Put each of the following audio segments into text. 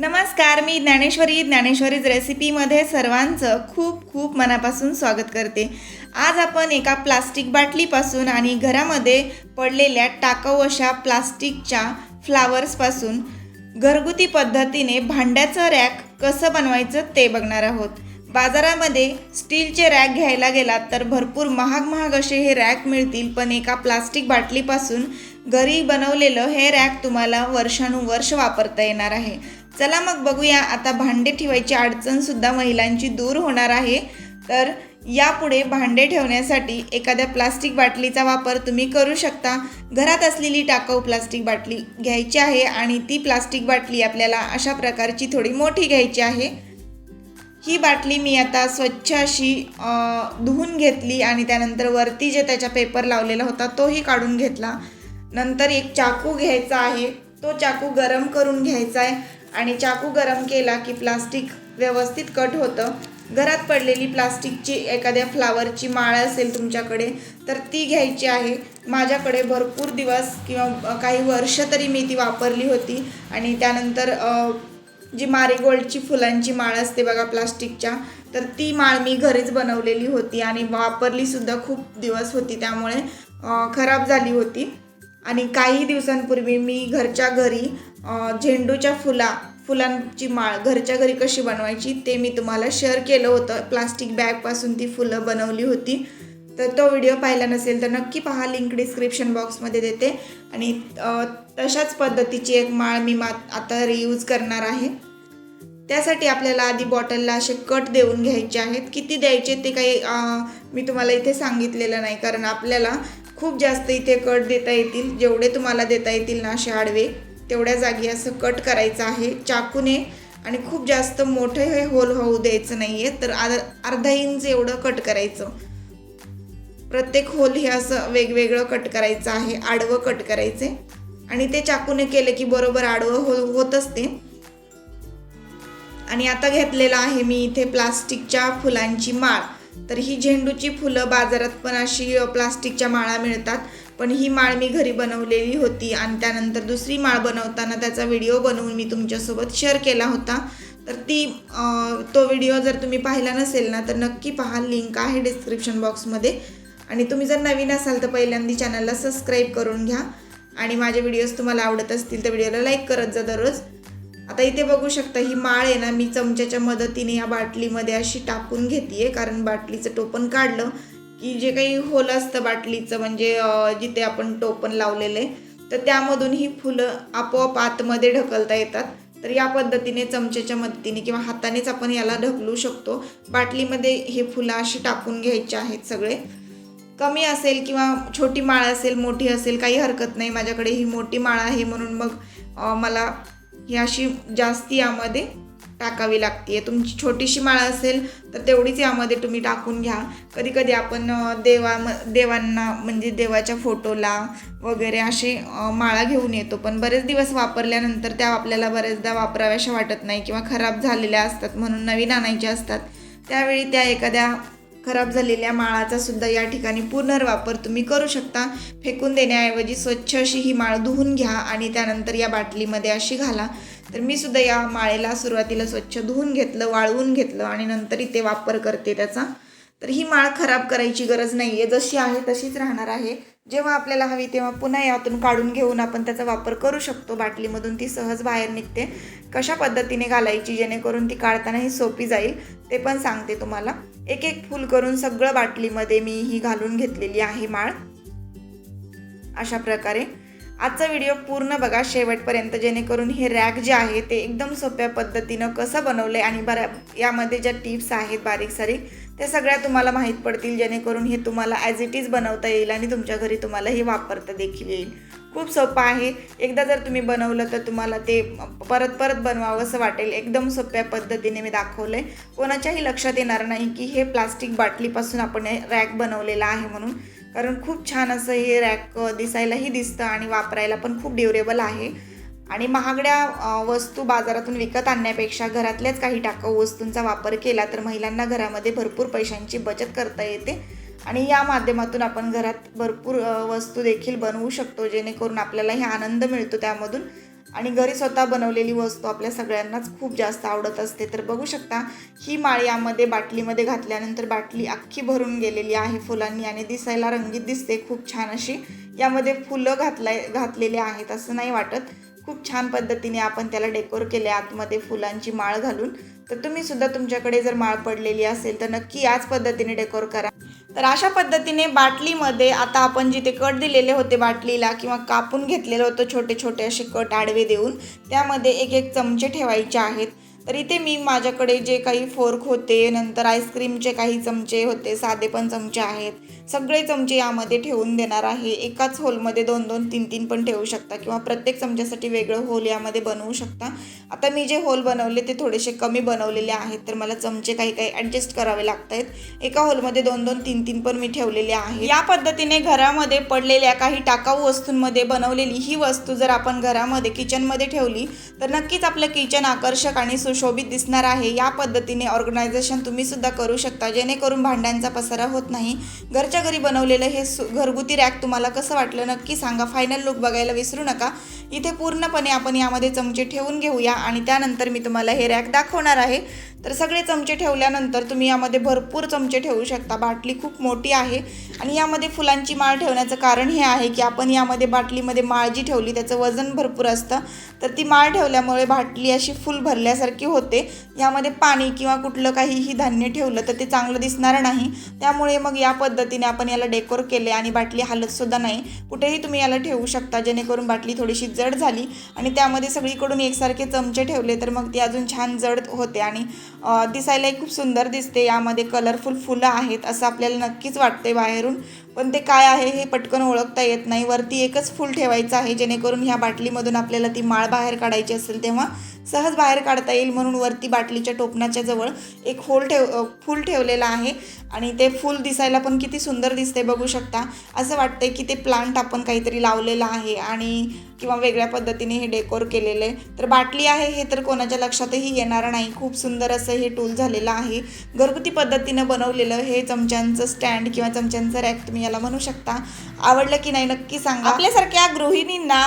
नमस्कार मी ज्ञानेश्वरी. ज्ञानेश्वरीज रेसिपीमध्ये सर्वांचं खूप खूप मनापासून स्वागत करते. आज आपण एका प्लास्टिक बाटलीपासून आणि घरामध्ये पडलेल्या टाकाऊ अशा प्लास्टिकच्या फ्लावर्सपासून घरगुती पद्धतीने भांड्याचं रॅक कसं बनवायचं ते बघणार आहोत. बाजारामध्ये स्टीलचे रॅक घ्यायला गेलात तर भरपूर महाग महाग असे हे रॅक मिळतील पण एका प्लास्टिक बाटलीपासून घरी बनवलेलं हे रॅक तुम्हाला वर्षानुवर्ष वापरता येणार आहे. चला मग बघूया. आता भांडे ठेवायची अडचणसुद्धा महिलांची दूर होणार आहे. तर यापुढे भांडे ठेवण्यासाठी एखाद्या प्लास्टिक बाटलीचा वापर तुम्ही करू शकता. घरात असलेली टाकाऊ प्लास्टिक बाटली घ्यायची आहे आणि ती प्लास्टिक बाटली आपल्याला अशा प्रकारची थोडी मोठी घ्यायची आहे. ही बाटली मी आता स्वच्छ अशी धुवून घेतली आणि त्यानंतर वरती जे त्याचा पेपर लावलेला होता तोही काढून घेतला. नंतर एक चाकू घ्यायचा आहे. तो चाकू गरम करून घ्यायचा आहे. आणि चाकू गरम केला की प्लास्टिक व्यवस्थित कट होतं. घरात पडलेली प्लास्टिकची एखाद्या फ्लावरची माळ असेल तुमच्याकडे तर ती घ्यायची आहे. माझ्याकडे भरपूर दिवस किंवा काही वर्ष तरी मी ती वापरली होती. आणि त्यानंतर जी मारीगोल्डची फुलांची माळ असते बघा प्लास्टिकच्या तर ती माळ मी घरीच बनवलेली होती आणि वापरलीसुद्धा खूप दिवस होती त्यामुळे खराब झाली होती. आणि काही दिवसांपूर्वी मी घरच्या घरी झेंडूच्या फुला फुलांची माळ घरच्या घरी कशी बनवायची ते मी तुम्हाला शेअर केलं होतं. प्लास्टिक बॅगपासून ती फुलं बनवली होती. तर तो व्हिडिओ पाहिला नसेल तर नक्की पहा लिंक डिस्क्रिप्शन बॉक्समध्ये देते. आणि तशाच पद्धतीची एक माळ मी मा आता रियूज करणार आहे. त्यासाठी आपल्याला आधी बॉटलला असे कट देऊन घ्यायचे आहेत. किती द्यायचे ते काही मी तुम्हाला इथे सांगितलेलं नाही. कारण आपल्याला खूप जास्त इथे कट देता येतील. जेवढे तुम्हाला देता येतील ना असे आडवे. तेवढ्या जागी असं कट करायचं आहे. चाकूने आणि खूप जास्त मोठं हे होल होऊ द्यायचं नाही आहे तर अर्धा इंच एवढं कट करायचं. प्रत्येक होल हे असं वेगवेगळं कट करायचं आहे. आडवं कट करायचे. आणि ते चाकूने केले की बरोबर आडवं हो होत असते. आणि आता घेतलेलं आहे मी इथे प्लास्टिकच्या फुलांची माळ. तर ही झेंडूची फुलं बाजारात पण अशी प्लास्टिकच्या माळा मिळतात. पण ही माळ मी घरी बनवलेली होती आणि त्यानंतर दुसरी माळ बनवताना त्याचा व्हिडिओ बनवून मी तुमच्यासोबत शेअर केला होता. तर ती तो व्हिडिओ जर तुम्ही पाहिला नसेल ना तर नक्की पहा लिंक आहे डिस्क्रिप्शन बॉक्समध्ये आणि तुम्ही जर नवीन असाल तर पहिल्यांदा चॅनलला सबस्क्राईब करून घ्या. आणि माझे व्हिडिओज तुम्हाला आवडत असतील तर व्हिडिओला लाईक करत जा दररोज. आता इथे बघू शकता ही माळ आहे ना मी चमच्याच्या मदतीने या बाटलीमध्ये अशी टाकून घेते कारण बाटलीचं टोपण काढलं. की जे काही होल असतं बाटलीचं म्हणजे जिथे आपण टोपण लावलेलं आहे तर त्यामधून ही फुलं आपोआप आतमध्ये ढकलता येतात. तर या पद्धतीने चमच्याच्या मदतीने किंवा हातानेच आपण याला ढकलू शकतो. बाटलीमध्ये हे फुलं अशी टाकून घ्यायचे आहेत सगळे. कमी असेल किंवा छोटी माळ असेल मोठी असेल काही हरकत नाही. माझ्याकडे ही मोठी माळ आहे म्हणून मग मला ही अशी जास्ती यामध्ये टाकावी लागते तुमची छोटीशी माळ असेल तर तेवढीच यामध्ये तुम्ही टाकून घ्या. कधी कधी आपण देवा देवांना म्हणजे देवाच्या फोटोला वगैरे असे माळा घेऊन येतो. पण बरेच दिवस वापरल्यानंतर त्या आपल्याला बरेचदा वापराव्याशा वाटत नाही किंवा खराब झालेल्या असतात म्हणून नवीन आणायच्या असतात. त्यावेळी त्या एखाद्या खराब झालेल्या माळाचा सुद्धा या ठिकाणी पुनर्वापर तुम्ही करू शकता. फेकून देण्याऐवजी स्वच्छ अशी ही माळ धुवून घ्या आणि त्यानंतर या बाटलीमध्ये अशी घाला. तर मी सुद्धा या माळेला सुरुवातीला स्वच्छ धुवून घेतलं वाळवून घेतलं आणि नंतर इथे वापर करते त्याचा. तर ही माळ खराब करायची गरज नाही आहे जशी आहे तशीच राहणार आहे. जेव्हा आपल्याला हवी तेव्हा पुन्हा यातून काढून घेऊन आपण त्याचा वापर करू शकतो. बाटलीमधून ती सहज बाहेर निघते. कशा पद्धतीने घालायची जेणेकरून ती काढतानाही सोपी जाईल ते पण सांगते तुम्हाला. एक एक फूल करून सगळं बाटलीमध्ये मी ही घालून घेतलेली आहे माळ. अशा प्रकारे. आजचा व्हिडिओ पूर्ण बघा शेवटपर्यंत जेणेकरून हे रॅक जे आहे ते एकदम सोप्या पद्धतीनं कसं बनवलं आहे आणि बऱ्या यामध्ये ज्या टिप्स आहेत बारीक सारीक त्या सगळ्या तुम्हाला माहीत पडतील जेणेकरून हे तुम्हाला ॲज इट इज बनवता येईल आणि तुमच्या घरी तुम्हाला हे वापरता देखील येईल. खूप सोपं आहे. एकदा जर तुम्ही बनवलं तर तुम्हाला ते परत परत बनवावं असं वाटेल. एकदम सोप्या पद्धतीने मी दाखवलं आहे कोणाच्याही लक्षात येणार नाही की हे प्लास्टिक बाटलीपासून आपण हे रॅक बनवलेला आहे म्हणून. कारण खूप छान असं हे रॅक दिसायलाही दिसतं आणि वापरायला पण खूप ड्युरेबल आहे. आणि महागड्या वस्तू बाजारातून विकत आणण्यापेक्षा घरातल्याच काही टाकाऊ वस्तूंचा वापर केला तर महिलांना घरामध्ये भरपूर पैशांची बचत करता येते. आणि या माध्यमातून आपण घरात भरपूर वस्तू देखील बनवू शकतो जेणेकरून आपल्यालाही आनंद मिळतो त्यामधून. आणि घरी स्वतः बनवलेली वस्तू आपल्या सगळ्यांनाच खूप जास्त आवडत असते. तर बघू शकता ही माळ यामध्ये बाटलीमध्ये घातल्यानंतर बाटली अख्खी भरून गेलेली आहे फुलांनी आणि दिसायला रंगीत दिसते. खूप छान अशी यामध्ये फुलं घातलाय घातलेले आहेत असं नाही वाटत. खूप छान पद्धतीने आपण त्याला डेकोर केले आतमध्ये फुलांची माळ घालून. तर तुम्ही सुद्धा तुमच्याकडे जर माळ पडलेली असेल तर नक्की याच पद्धतीने डेकोर करा. तर अशा पद्धतीने बाटलीमध्ये आता आपण जिथे कट दिलेले होते बाटलीला किंवा कापून घेतलेलं होतं छोटे छोटे असे कट आडवे देऊन त्यामध्ये एक एक चमचे ठेवायचे आहेत. तर इथे मी माझ्याकडे जे काही फोर्क होते नंतर आईस्क्रीमचे काही चमचे होते साधे पण चमचे आहेत. सगळे चमचे यामध्ये ठेवून देणार आहे. एकाच होलमध्ये दोन दोन तीन तीन पण ठेवू शकता किंवा प्रत्येक चमच्यासाठी वेगळं होल यामध्ये बनवू शकता. आता मी जे होल बनवले ते थोडेसे कमी बनवलेले आहेत तर मला चमचे काही काही ॲडजस्ट करावे लागत आहेत एका होलमध्ये दोन दोन तीन तीन पण मी ठेवलेले आहे या पद्धतीने घरामध्ये पडलेल्या काही टाकाऊ वस्तूंमध्ये बनवलेली ही वस्तू जर आपण घरामध्ये किचनमध्ये ठेवली तर नक्कीच आपलं किचन आकर्षक आणि सुशोभित दिसणार आहे. या पद्धतीने ऑर्गनायझेशन तुम्हीसुद्धा करू शकता. जेणेकरून भांड्यांचा पसारा होत नाही. घरच्या घरी बनवलेलं हे सु घरगुती रॅक तुम्हाला कसं वाटलं नक्की सांगा. फायनल लुक बघायला विसरू नका. इथे पूर्णपणे आपण यामध्ये चमचे ठेवून घेऊया आणि त्यानंतर मी तुम्हाला हे रॅक दाखवणार आहे. तर सगळे चमचे ठेवल्यानंतर तुम्ही यामध्ये भरपूर चमचे ठेवू शकता. बाटली खूप मोठी आहे आणि यामध्ये फुलांची माळ ठेवण्याचं कारण हे आहे की आपण यामध्ये बाटलीमध्ये माळ जी ठेवली त्याचं वजन भरपूर असतं. तर ती माळ ठेवल्यामुळे बाटली अशी फुल भरल्यासारखी होते. यामध्ये पाणी किंवा कुठलं काहीही धान्य ठेवलं तर ते चांगलं दिसणार नाही. त्यामुळे मग या पद्धतीने आपण याला डेकोर केले आणि बाटली हालतसुद्धा नाही. कुठेही तुम्ही याला ठेवू शकता जेणेकरून बाटली थोडीशी जड झाली आणि त्यामध्ये सगळीकडून एकसारखे चमचे ठेवले तर मग ती अजून छान जड होते आणि दिसायलाही खूप सुंदर दिसते. यामध्ये कलरफुल फुलं आहेत असं आपल्याला नक्कीच वाटते बाहेरून. पण ते काय आहे हे पटकन ओळखता येत नाही. वरती एकच फूल ठेवायचं आहे जेणेकरून ह्या बाटलीमधून आपल्याला ती माळ बाहेर काढायची असेल तेव्हा सहज बाहेर काढता येईल म्हणून वरती बाटलीच्या टोपणाच्या जवळ एक होल ठेव फूल ठेवलेलं आहे. आणि ते फूल दिसायला पण किती सुंदर दिसते बघू शकता. असं वाटतंय की ते प्लांट आपण काहीतरी लावलेलं आहे आणि किंवा वेगळ्या पद्धतीने हे डेकोर केलेलं आहे. तर बाटली आहे हे तर कोणाच्या लक्षातही येणार नाही. खूप सुंदर असं हे टूल झालेलं आहे. घरगुती पद्धतीनं बनवलेलं हे चमच्यांचं स्टँड किंवा चमच्यांचं रॅक तुम्ही याला म्हणू शकता. आवडलं की नाही नक्की सांगा. आपल्यासारख्या गृहिणींना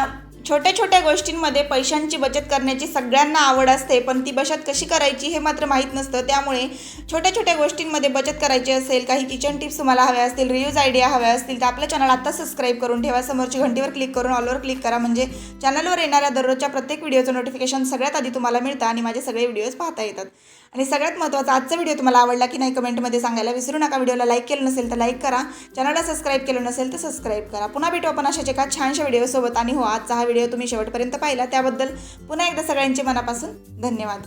छोट्या छोट्या गोष्टींमध्ये पैशांची बचत करण्याची सगळ्यांना आवड असते पण ती बचत कशी करायची हे मात्र माहीत नसतं. त्यामुळे छोट्या छोट्या गोष्टींमध्ये बचत करायची असेल काही किचन टिप्स तुम्हाला हव्या असतील रिव्ह्यूज आयडिया हव्या असतील तर आपलं चॅनल आत्ता सबस्क्राईब करून ठेवा. समोरची घंटीवर क्लिक करून ऑलवर क्लिक करा. म्हणजे चॅनलवर येणाऱ्या दररोजच्या प्रत्येक व्हिडिओचं नोटिफिकेशन सगळ्यात आधी तुम्हाला मिळतं आणि माझे सगळे व्हिडिओज पाहता येतात. आणि सगळ्यात महत्त्वाचा आजचा व्हिडिओ तुम्हाला आवडला की नाही कमेंटमध्ये सांगायला विसरू नका. व्हिडिओला लाईक केलं नसेल तर लाईक करा. चॅनलला सबस्क्राईब केलं नसेल तर सबस्क्राईब करा. पुन्हा भेटू आपण अशाच एका छानशा व्हिडिओसोबत. आणि हो आजचा हा व्हिडिओ तुम्ही शेवटपर्यंत पाहिला. त्याबद्दल पुन्हा एकदा सगळ्यांचे मनापासून धन्यवाद.